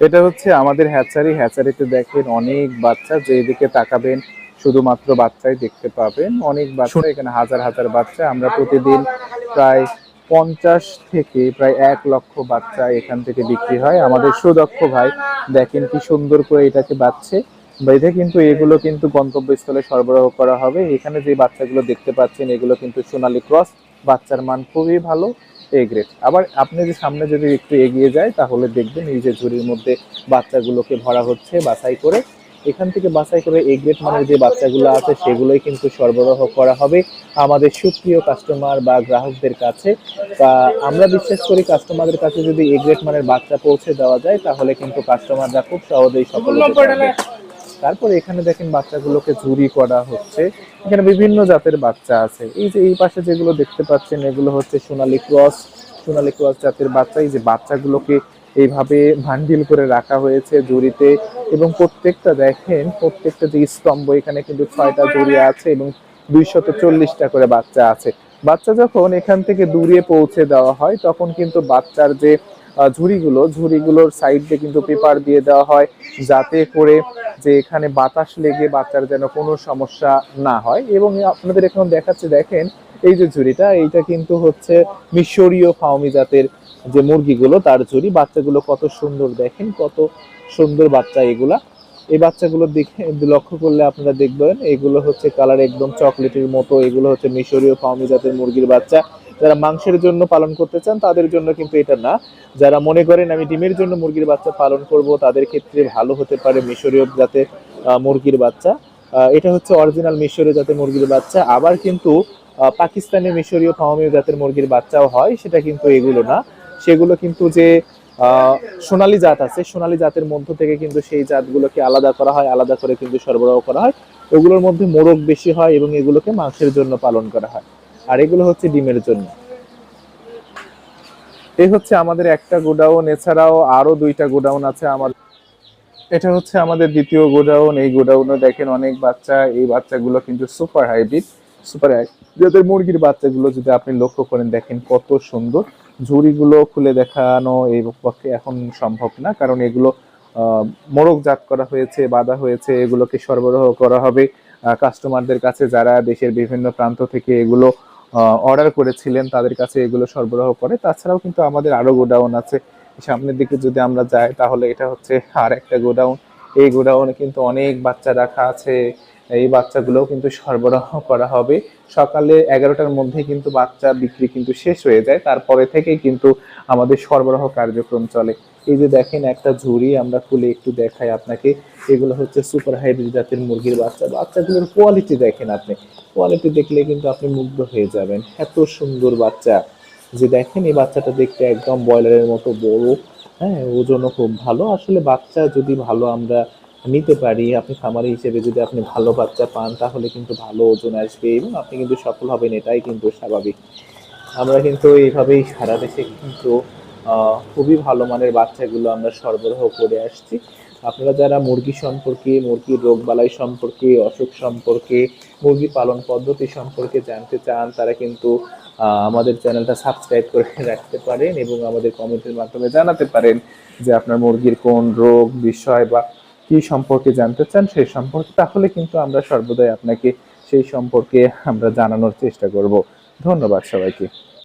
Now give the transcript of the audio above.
এটা হচ্ছে আমাদের হ্যাচারি। হ্যাচারিতে দেখেন অনেক বাচ্চা যে যেদিকে তাকাবেন শুধুমাত্র বাচ্চাই দেখতে পাবেন। অনেক বাচ্চা এখানে হাজার হাজার বাচ্চা। আমরা প্রতিদিন প্রায় পঞ্চাশ থেকে প্রায় এক লক্ষ বাচ্চা এখান থেকে বিক্রি হয়। আমাদের সুদক্ষ ভাই দেখেন কি সুন্দর করে এটাকে বাচ্ছে বেঁধে কিন্তু এগুলো কিন্তু গন্তব্যস্থলে সরবরাহ করা হবে। এখানে যে বাচ্চাগুলো দেখতে পাচ্ছেন এগুলো কিন্তু সোনালি ক্রস। বাচ্চার মান খুবই ভালো। এ গ্রেড আবার আপনি যে সামনে যদি একটু এগিয়ে যায় তাহলে দেখবেন এই যে ঝুড়ির মধ্যে বাচ্চাগুলোকে ভরা হচ্ছে বাছাই করে। এখান থেকে বাছাই করে এ গ্রেড মানের যে বাচ্চাগুলো আছে সেগুলোই কিন্তু সরবরাহ করা হবে আমাদের সুপ্রিয় কাস্টমার বা গ্রাহকদের কাছে। তা আমরা বিশ্বাস করি কাস্টমারদের কাছে যদি এ গ্রেড মানের বাচ্চা পৌঁছে দেওয়া যায় তাহলে কিন্তু কাস্টমাররা খুব সহজেই সফল তারপরে এখানে দেখেন বাচ্চাগুলোকে ঝুরি করা হচ্ছে। এখানে বিভিন্ন জাতের বাচ্চা আছে। এই যে এই পাশে যেগুলো দেখতে পাচ্ছেন, এগুলো হচ্ছে সোনালী ক্রস। সোনালী ক্রস জাতের বাচ্চা। এই যে বাচ্চাগুলোকে এইভাবে ভান্ডিল করে রাখা হয়েছে জুড়িতে এবং প্রত্যেকটা দেখেন, প্রত্যেকটা যে স্তম্ভ, এখানে কিন্তু ছয়টা জুড়ি আছে এবং দুইশত চল্লিশটা করে বাচ্চা আছে। বাচ্চা যখন এখান থেকে দূরে পৌঁছে দেওয়া হয়, তখন কিন্তু বাচ্চার যে ঝুড়িগুলো, ঝুড়িগুলোর সাইডে কিন্তু পেপার দিয়ে দেওয়া হয় যাতে করে যে এখানে বাতাস লেগে বাচ্চার যেন কোনো সমস্যা না হয়। এবং আপনাদের এখন দেখাচ্ছে, দেখেন, এই যে ঝুড়িটা, এইটা কিন্তু হচ্ছে মিশরীয় ফাউমি জাতের যে মুরগিগুলো, তার ঝুড়ি। বাচ্চাগুলো কত সুন্দর, দেখেন, কত সুন্দর বাচ্চা এগুলা। এই বাচ্চাগুলো দেখে লক্ষ্য করলে আপনারা দেখবেন, এগুলো হচ্ছে কালার একদম চকলেটের মতো, এগুলো হচ্ছে মিশরীয় ফাউমি জাতের মুরগির বাচ্চা। যারা মাংসের জন্য পালন করতে চান তাদের জন্য কিন্তু এটা না। যারা মনে করেন আমি ডিমের জন্য মুরগির বাচ্চা পালন করব তাদের ক্ষেত্রে ভালো হতে পারে মিশরীয় আহ, মুরগির বাচ্চা। এটা হচ্ছে অরিজিনাল মিশরীয় জাতের মুরগির বাচ্চা। আবার কিন্তু পাকিস্তানি মিশরীয় ফাহমীয় জাতের মুরগির বাচ্চাও হয় সেটা কিন্তু এগুলো না। সেগুলো কিন্তু যে সোনালী জাত আছে সোনালী জাতের মধ্য থেকে কিন্তু সেই জাতগুলোকে আলাদা করা হয় আলাদা করে কিন্তু সরবরাহ করা হয়। ওগুলোর মধ্যে মোরগ বেশি হয় এবং এগুলোকে মাংসের জন্য পালন করা হয়। আর এগুলো হচ্ছে ডিমের জন্য। এই হচ্ছে আমাদের একটা গোডাউন, এছাড়াও আরও দুইটা গোডাউন আছে আমার। এটা হচ্ছে আমাদের দ্বিতীয় গোডাউন। এই গোডাউনে দেখেন অনেক বাচ্চা, এই বাচ্চাগুলো কিন্তু সুপার হাইব্রিড, সুপার যাদের মুরগির বাচ্চাগুলো যদি আপনি লক্ষ্য করেন, দেখেন কত সুন্দর। ঝুড়িগুলো খুলে দেখানো এই পক্ষে এখন সম্ভব না, কারণ এগুলো মোড়কজাত করা হয়েছে, বাঁধা হয়েছে, এগুলোকে সরবরাহ করা হবে কাস্টমারদের কাছে যারা দেশের বিভিন্ন প্রান্ত থেকে এগুলো অর্ডার করেছিলেন, তাদের কাছে এগুলো সরবরাহ করে। তাছাড়াও কিন্তু আমাদের আরও গোডাউন আছে। সামনের দিকে যদি আমরা যাই, তাহলে এটা হচ্ছে আর একটা গোডাউন। এই গোডাউনে কিন্তু অনেক বাচ্চা রাখা আছে। এই বাচ্চাগুলোও কিন্তু সরবরাহ করা হবে। সকালে এগারোটার মধ্যে কিন্তু বাচ্চা বিক্রি কিন্তু শেষ হয়ে যায়। তারপরে থেকেই কিন্তু আমাদের সরবরাহ কার্যক্রম চলে। এই যে দেখেন একটা ঝুড়ি, আমরা খুলে একটু দেখাই আপনাকে। এগুলো হচ্ছে সুপার হাইব্রিড জাতের মুরগির বাচ্চা। বাচ্চাগুলোর কোয়ালিটি দেখেন আপনি। কোয়ালিটি দেখলে কিন্তু আপনি মুগ্ধ হয়ে যাবেন। এত সুন্দর বাচ্চা। যে দেখেন এই বাচ্চাটা দেখতে একদম ব্রয়লারের মতো বড়। হ্যাঁ ওজনও খুব ভালো। আসলে বাচ্চা যদি ভালো আমরা নিতে পারি, আপনি খামারি হিসেবে যদি আপনি ভালো বাচ্চা পান, তাহলে কিন্তু ভালো ওজন আসবে এবং আপনি কিন্তু সফল হবেন, এটাই কিন্তু স্বাভাবিক। আমরা কিন্তু এইভাবেই সারা দেশে কিন্তু খুবই ভালো মানের বাচ্চাগুলো আমরা সরবরাহ করে আসছি। আপনারা যারা মুরগি সম্পর্কে মুরগির রোগবালাই সম্পর্কে, অসুখ সম্পর্কে, মুরগি পালন পদ্ধতি সম্পর্কে জানতে চান, তারা কিন্তু আমাদের চ্যানেলটা সাবস্ক্রাইব করে রাখতে পারেন এবং আমাদের কমেন্টের মাধ্যমে জানাতে পারেন যে আপনার মুরগির কোন রোগ, বিষয় বা কি সম্পর্কে জানতে চান সেই সম্পর্কে। তাহলে কিন্তু আমরা সর্বদাই আপনাকে সেই সম্পর্কে আমরা জানানোর চেষ্টা করব। ধন্যবাদ সবাইকে।